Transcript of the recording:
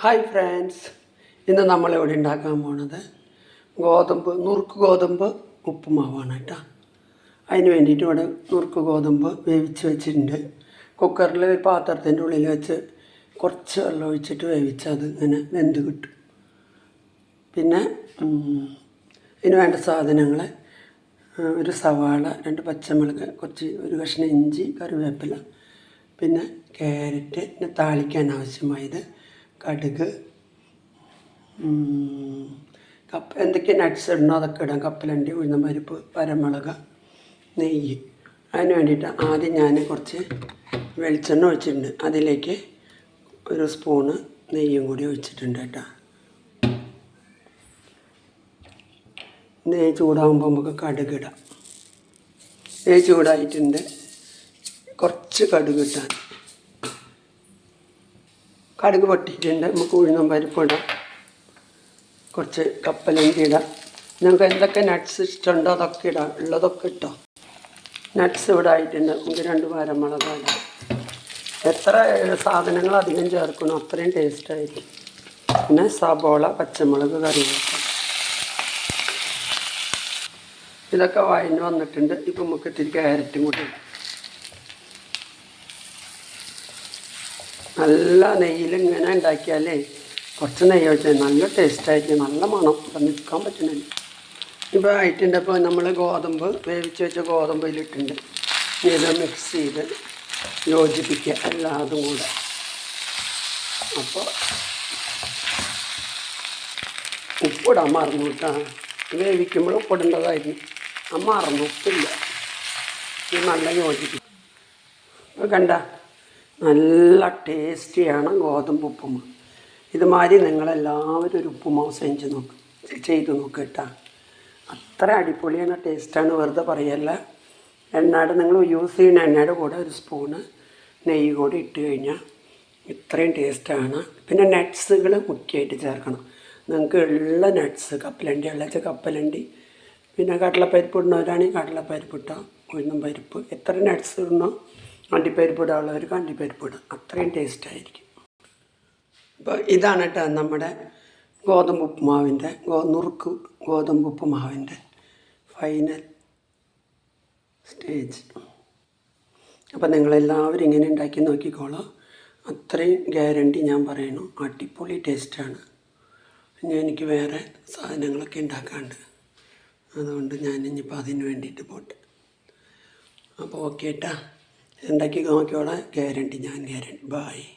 Hi friends ഇന്ന് നമ്മളിവിടെ ഉണ്ടാക്കാൻ പോണത്? ഗോതമ്പ് നുറുക്ക് ഗോതമ്പ് ഉപ്പുമാവാണ് കേട്ടോ. അതിന് വേണ്ടിയിട്ട് ഇവിടെ നുറുക്ക് ഗോതമ്പ് വേവിച്ച് വെച്ചിട്ടുണ്ട്. കുക്കറിൽ ഒരു പാത്രത്തിന്റെ ഉള്ളിൽ വെച്ച് കുറച്ച് വെള്ളം ഒഴിച്ചിട്ട് വേവിച്ച് അത് ഇങ്ങനെ വെന്ത് കിട്ടും. പിന്നെ ഇതിന് വേണ്ട സാധനങ്ങൾ ഒരു സവാള രണ്ട് പച്ചമുളക് കുറച്ച് ഒരു കഷ്ണം ഇഞ്ചി കറിവേപ്പില പിന്നെ ക്യാരറ്റ് പിന്നെ താളിക്കാൻ ആവശ്യമായത് കടുക് കപ്പ എന്തൊക്കെ നട്ട്സ് ഇടണോ അതൊക്കെ ഇടാം. കപ്പലണ്ടി ഉഴുന്നപ്പരിപ്പ് പരമുളക് നെയ്യ്. അതിന് വേണ്ടിയിട്ട് ആദ്യം ഞാൻ കുറച്ച് വെളിച്ചെണ്ണ ഒഴിച്ചിട്ടുണ്ട്. അതിലേക്ക് ഒരു സ്പൂണ് നെയ്യും കൂടി ഒഴിച്ചിട്ടുണ്ട് കേട്ടോ. നെയ്യ് ചൂടാകുമ്പോൾ നമുക്ക് കടുക് ഇടാം. നെയ്യ് ചൂടായിട്ടുണ്ട്. കുറച്ച് കടുക് ഇട്ടാൽ കടുക് പൊട്ടിയിട്ടുണ്ട്. നമുക്ക് ഉഴുന്നും പരിപ്പ് ഇടാം. കുറച്ച് കപ്പലണ്ടി ഇടാം. നിങ്ങൾക്ക് എന്തൊക്കെ നട്ട്സ് ഇഷ്ടമുണ്ടോ അതൊക്കെ ഇടാം. ഉള്ളതൊക്കെ ഇട്ടോ. നട്ട്സ് ഇവിടെ ആയിട്ടുണ്ട്. നമുക്ക് രണ്ട് വാരം ഇടാം. എത്ര സാധനങ്ങൾ അധികം ചേർക്കണോ അത്രയും ടേസ്റ്റ് ആയിരിക്കും. പിന്നെ സബോള പച്ചമുളക് കറിവേപ്പില ഇതൊക്കെ വായിന് വന്നിട്ടുണ്ട്. ഇപ്പം നമുക്ക് ഇത്തിരി ക്യാരറ്റും കൂടി ഇടാം. നല്ല നെയ്യിൽ ഇങ്ങനെ ഉണ്ടാക്കിയാലേ കുറച്ച് നെയ്യ് വെച്ചാൽ നല്ല ടേസ്റ്റായിരിക്കും നല്ല മണം. അപ്പം നിൽക്കാൻ പറ്റുന്നില്ല. ഇപ്പോൾ ആയിട്ടുണ്ട്. അപ്പോൾ നമ്മൾ ഗോതമ്പ് വേവിച്ച് വെച്ച ഗോതമ്പ് ഇതിലിട്ടുണ്ട്. ഇത് മിക്സ് ചെയ്ത് യോജിപ്പിക്കുക എല്ലാതും കൂടെ. അപ്പോൾ ഉപ്പിടാൻ മറന്നു കേട്ടോ വേവിക്കുമ്പോൾ ഉപ്പിടേണ്ടതായിരുന്നു. ആ മറന്നു ഉപ്പില്ല ഇത് നല്ല യോജിപ്പിക്കും. കണ്ട? നല്ല ടേസ്റ്റിയാണ് ഗോതമ്പ് ഉപ്പുമാവ് ഇതുമാതിരി നിങ്ങളെല്ലാവരും ഒരു ഉപ്പുമാവ് സെഞ്ച് നോക്ക് ചെയ്ത് നോക്ക് കേട്ടോ. അത്ര അടിപൊളിയാണ് ടേസ്റ്റാണ് വെറുതെ പറയല്ല. എണ്ണയുടെ നിങ്ങൾ യൂസ് ചെയ്യുന്ന എണ്ണയുടെ കൂടെ ഒരു സ്പൂണ് നെയ്യ് കൂടി ഇട്ട് കഴിഞ്ഞാൽ ഇത്രയും ടേസ്റ്റാണ്. പിന്നെ നട്ട്സുകൾ മുഖ്യമായിട്ട് ചേർക്കണം. നിങ്ങൾക്ക് ഉള്ള നട്ട്സ് കപ്പലണ്ടി വെള്ളച്ച കപ്പലണ്ടി പിന്നെ കടലപ്പരിപ്പ് ഇടുന്നവരാണെങ്കിൽ കടലപ്പരിപ്പ് ഇട്ടാൽ ഉഴുന്നും പരിപ്പ് എത്ര നട്ട്സ് ഇടണോ അണ്ടിപ്പരിപ്പ് ഇടാനുള്ളവർക്ക് അണ്ടിപ്പരിപ്പ് ഇടാം അത്രയും ടേസ്റ്റ് ആയിരിക്കും. അപ്പോൾ ഇതാണ് കേട്ടോ നമ്മുടെ ഗോതമ്പ് ഉപ്പുമാവിന്റെ ഗോ നുറുക്ക് ഗോതമ്പ് ഉപ്പുമാവിന്റെ ഫൈനൽ സ്റ്റേജ് അപ്പോൾ നിങ്ങളെല്ലാവരും ഇങ്ങനെ ഉണ്ടാക്കി നോക്കിക്കോളൂ. അത്രയും ഗ്യാരണ്ടി ഞാൻ പറയണു. അടിപൊളി ടേസ്റ്റാണ് ഞാൻ എനിക്ക് വേറെ സാധനങ്ങളൊക്കെ ഉണ്ടാക്കാണ്ട്. അതുകൊണ്ട് ഞാൻ ഇനിയിപ്പോൾ അതിന് വേണ്ടിയിട്ട് പോട്ടെ. അപ്പോൾ ഓക്കെ ഏട്ടാ ഉണ്ടാക്കി നോക്കിയോളാം ഗ്യാരണ്ടി ഞാൻ ഗ്യാരണ്ടി ബായ്